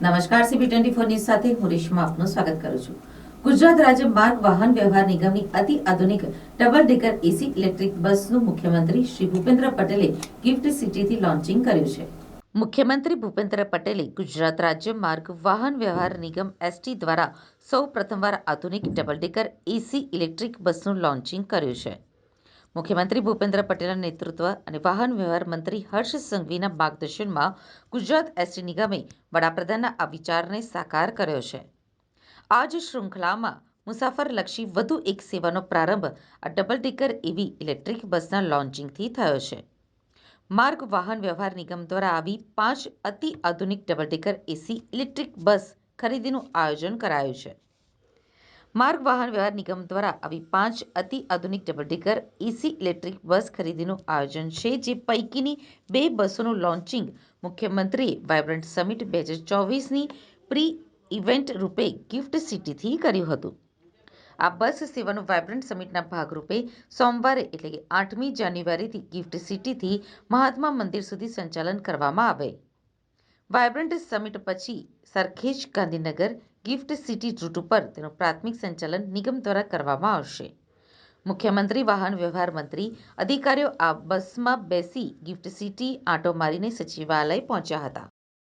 નમસ્કાર CB twenty four news સાથે હું રેશમા આપનું સ્વાગત કરું છું. ગુજરાત રાજ્ય માર્ગ વાહન વ્યવહાર નિગમની અતિ આધુનિક ડબલ ડેકર એસી ઇલેક્ટ્રિક બસનું મુખ્યમંત્રી શ્રી ભૂપેન્દ્ર પટેલે ગિફ્ટ સિટીથી લોન્ચિંગ કર્યું છે. મુખ્યમંત્રી ભૂપેન્દ્ર પટેલે ગુજરાત રાજ્ય માર્ગ વાહન વ્યવહાર નિગમ એસટી દ્વારા સૌ પ્રથમવાર આધુનિક ડબલ ડેકર એસી ઇલેક્ટ્રિક બસનું લોન્ચિંગ કર્યું છે. મુખ્યમંત્રી ભૂપેન્દ્ર પટેલના નેતૃત્વ અને વાહન વ્યવહાર મંત્રી હર્ષ સંઘવીના માર્ગદર્શનમાં ગુજરાત એસટી નિગમે વડાપ્રધાનના આ વિચારને સાકાર કર્યો છે. આ જ શૃંખલામાં મુસાફરલક્ષી વધુ એક સેવાનો પ્રારંભ આ ડબલ ડેકર એવી ઇલેક્ટ્રિક બસના લોન્ચિંગથી થયો છે. માર્ગ વાહન વ્યવહાર નિગમ દ્વારા આવી પાંચ અતિ આધુનિક double decker AC electric bus ખરીદીનું આયોજન કરાયું છે. માર્ગ વાહન વ્યવહાર નિગમ દ્વારા આવી પાંચ અતિ આધુનિક double decker AC electric bus ખરીદીનું આયોજન છે, જે પૈકીની બે બસોનું લોન્ચિંગ મુખ્યમંત્રીએ વાયબ્રન્ટ સમિટ બે હજાર ચોવીસની પ્રી ઇવેન્ટ રૂપે ગિફ્ટ સિટીથી કર્યું હતું. આ બસ સેવાનું વાયબ્રન્ટ સમિટના ભાગરૂપે સોમવારે એટલે કે આઠમી જાન્યુઆરીથી ગિફ્ટ સિટીથી મહાત્મા મંદિર સુધી સંચાલન કરવામાં આવે. વાયબ્રન્ટ સમિટ પછી Sarkhej Gandhinagar gift city route ઉપર તેનું પ્રાથમિક સંચાલન નિગમ દ્વારા કરવામાં આવશે. મુખ્યમંત્રી, વાહન વ્યવહાર મંત્રી, અધિકારીઓ આ બસમાં બેસી ગિફ્ટ સિટી આંટો મારીને સચિવાલય પહોંચ્યા હતા.